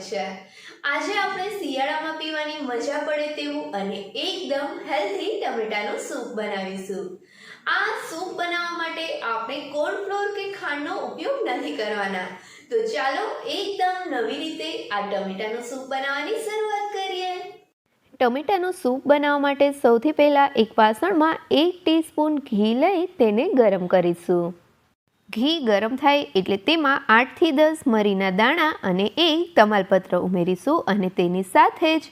છે. આજે આપણે શિયાળામાં પીવાની મજા પડે તેવું અને એકદમ હેલ્ધી ટમેટાનું સૂપ બનાવીશું. આ સૂપ બનાવવા માટે આપણે કોર્નફ્લોર કે ખાંડનો ઉપયોગ નથી કરવાના. તો ચાલો એકદમ નવી રીતે આ ટમેટાનું સૂપ બનાવવાની શરૂઆત કરીએ. ટમેટાનું સૂપ બનાવવા માટે સૌથી પહેલાં એક વાસણમાં એક ટીસ્પૂન ઘી લઈ તેને ગરમ કરીશું. ઘી ગરમ થાય એટલે તેમાં આઠથી દસ મરીના દાણા અને એક તમાલપત્ર ઉમેરીશું અને તેની સાથે જ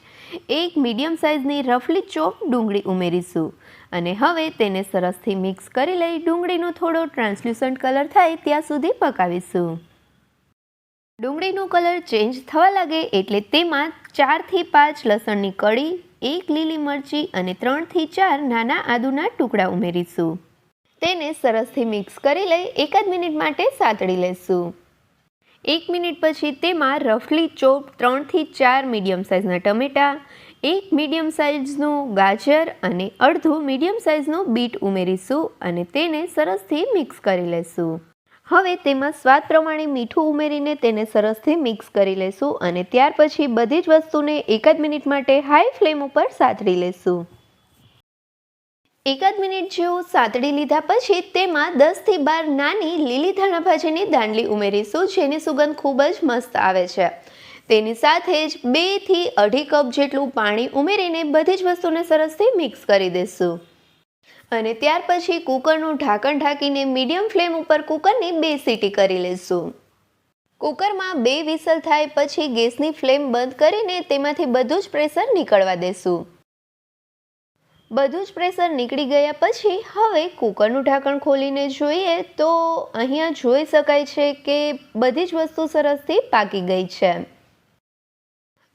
એક મીડિયમ સાઇઝની રફલી ચોપ ડુંગળી ઉમેરીશું. અને હવે તેને સરસથી મિક્સ કરી લઈ ડુંગળીનો થોડો ટ્રાન્સલ્યુસન્ટ કલર થાય ત્યાં સુધી પકાવીશું. ડુંગળીનો કલર ચેન્જ થવા લાગે એટલે તેમાં ચારથી પાંચ લસણની કળી, એક લીલી મરચી અને ત્રણથી ચાર નાના આદુના ટુકડા ઉમેરીશું. તેને સરસથી મિક્સ કરી લઈ એકાદ મિનિટ માટે સાતળી લઈશું એક મિનિટ પછી તેમાં રફલી ચોપ ત્રણથી ચાર મીડિયમ સાઇઝના ટમેટાં, એક મીડિયમ સાઇઝનું ગાજર અને અડધું મીડિયમ સાઇઝનું બીટ ઉમેરીશું અને તેને સરસથી મિક્સ કરી લઈશું હવે તેમાં સ્વાદ પ્રમાણે મીઠું ઉમેરીને તેને સરસથી મિક્સ કરી લેશું અને ત્યાર પછી બધી જ વસ્તુને એકાદ મિનિટ માટે હાઈ ફ્લેમ ઉપર સાતળી લેશું. એકાદ મિનિટ જેવું સાતડી લીધા પછી તેમાં દસથી બાર નાની લીલી ધાણા ભાજીની દાંડલી ઉમેરીશું, જેની સુગંધ ખૂબ જ મસ્ત આવે છે. તેની સાથે જ બેથી અઢી કપ જેટલું પાણી ઉમેરીને બધી જ વસ્તુને સરસથી મિક્સ કરી દઈશું. અને ત્યાર પછી કુકરનું ઢાંકણ ઢાંકીને મીડિયમ ફ્લેમ ઉપર કુકરની બે સીટી કરી લઈશું. કુકરમાં બે વિસલ થાય પછી ગેસની ફ્લેમ બંધ કરીને તેમાંથી બધું જ પ્રેશર નીકળવા દેશું બધું જ પ્રેશર નીકળી ગયા પછી હવે કુકરનું ઢાંકણ ખોલીને જોઈએ તો અહીંયા જોઈ શકાય છે કે બધી જ વસ્તુ સરસથી પાકી ગઈ છે.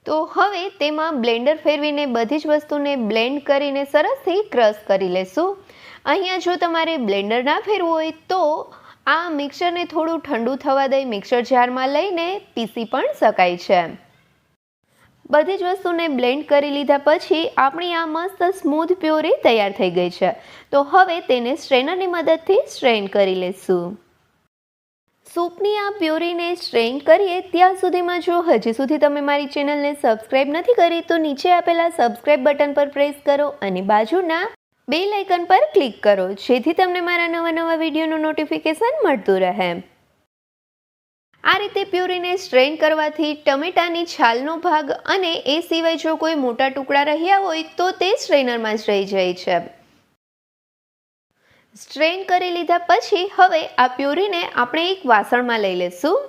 તો હવે તેમાં બ્લેન્ડર ફેરવીને બધી જ વસ્તુને બ્લેન્ડ કરીને સરસથી ક્રશ કરી લેશું. અહીંયા જો તમારે બ્લેન્ડર ના ફેરવું હોય તો આ મિક્સરને થોડું ઠંડુ થવા દઈ મિક્સર જારમાં લઈને પીસી પણ શકાય છે. બધી જ વસ્તુને બ્લેન્ડ કરી લીધા પછી આપણી આ મસ્ત સ્મૂથ પ્યોરી તૈયાર થઈ ગઈ છે. તો હવે તેને સ્ટ્રેનરની મદદથી સ્ટ્રેન કરી લેશું. સૂપની આ પ્યોરીને સ્ટ્રેન કરીએ ત્યાં સુધીમાં જો હજી સુધી તમે મારી ચેનલને સબસ્ક્રાઇબ નથી કરી તો નીચે આપેલા સબસ્ક્રાઇબ બટન પર પ્રેસ કરો અને બાજુના બે આઇકન પર ક્લિક કરો જેથી તમને મારા નવા નવા વિડીયોનું નોટિફિકેશન મળતું રહે. આ રીતે પ્યુરીને સ્ટ્રેન કરવાથી ટમેટાની છાલનો ભાગ અને એ સિવાય જો કોઈ મોટા ટુકડા રહ્યા હોય તો તે સ્ટ્રેનરમાં જ રહી જાય છે. સ્ટ્રેન કરી લીધા પછી હવે આ પ્યુરીને આપણે એક વાસણમાં લઈ લેશું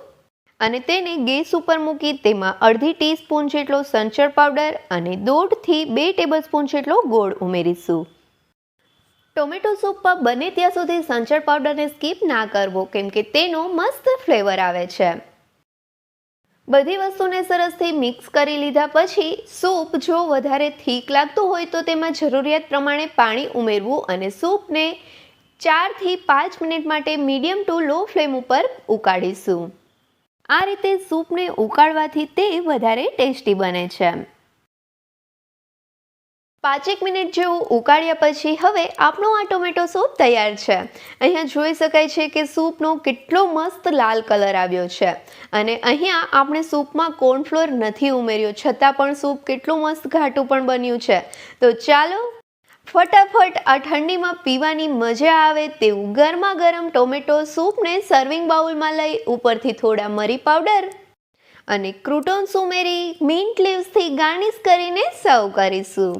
અને તેને ગેસ ઉપર મૂકી તેમાં અડધી ટીસ્પૂન જેટલો સંચર પાવડર અને દોઢથી બે ટેબલસ્પૂન જેટલો ગોળ ઉમેરીશું. ટોમેટો સૂપમાં બને ત્યાં સુધી સંચળ પાવડરને સ્કીપ ના કરવો, કેમ કે તેનો મસ્ત ફ્લેવર આવે છે. બધી વસ્તુને સરસથી મિક્સ કરી લીધા પછી સૂપ જો વધારે થીક લાગતું હોય તો તેમાં જરૂરિયાત પ્રમાણે પાણી ઉમેરવું અને સૂપને ચારથી પાંચ મિનિટ માટે મીડિયમ ટુ લો ફ્લેમ ઉપર ઉકાળીશું. આ રીતે સૂપને ઉકાળવાથી તે વધારે ટેસ્ટી બને છે. પાંચેક મિનિટ જેવું ઉકાળ્યા પછી હવે આપણો આ ટોમેટો સૂપ તૈયાર છે. અહીંયા જોઈ શકાય છે કે સૂપનો કેટલો મસ્ત લાલ કલર આવ્યો છે. અને અહીંયા આપણે સૂપમાં કોર્નફ્લોર નથી ઉમેર્યો, છતાં પણ સૂપ કેટલું મસ્ત ઘાટું પણ બન્યું છે. તો ચાલો ફટાફટ આ ઠંડીમાં પીવાની મજા આવે તેવું ગરમા ગરમ ટોમેટો સૂપને સર્વિંગ બાઉલમાં લઈ ઉપરથી થોડા મરી પાવડર અને ક્રુટોન્સ ઉમેરી મિન્ટ લીવ્સથી ગાર્નિશ કરીને સર્વ કરીશું.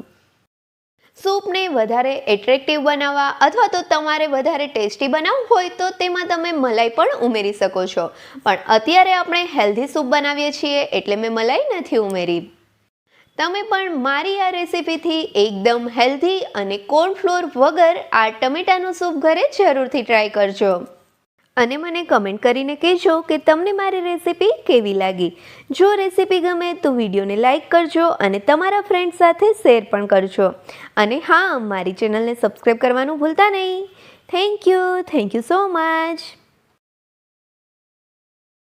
સૂપને વધારે એટ્રેક્ટિવ બનાવવા અથવા તો તમારે વધારે ટેસ્ટી બનાવવું હોય તો તેમાં તમે મલાઈ પણ ઉમેરી શકો છો. પણ અત્યારે આપણે હેલ્ધી સૂપ બનાવીએ છીએ એટલે મેં મલાઈ નથી ઉમેરી. તમે પણ મારી આ રેસીપીથી એકદમ હેલ્ધી અને કોર્નફ્લોર વગર આ ટમેટાનું સૂપ ઘરે જરૂરથી ટ્રાય કરજો. અને મને કમેન્ટ કરીને કહેજો કે તમને મારી રેસીપી કેવી લાગી. જો રેસીપી ગમે તો વિડીયોને લાઇક કરજો અને તમારા ફ્રેન્ડ સાથે શેર પણ કરજો. અને હા, મારી ચેનલને સબસ્ક્રાઈબ કરવાનું ભૂલતા નહીં. Thank you thank you so much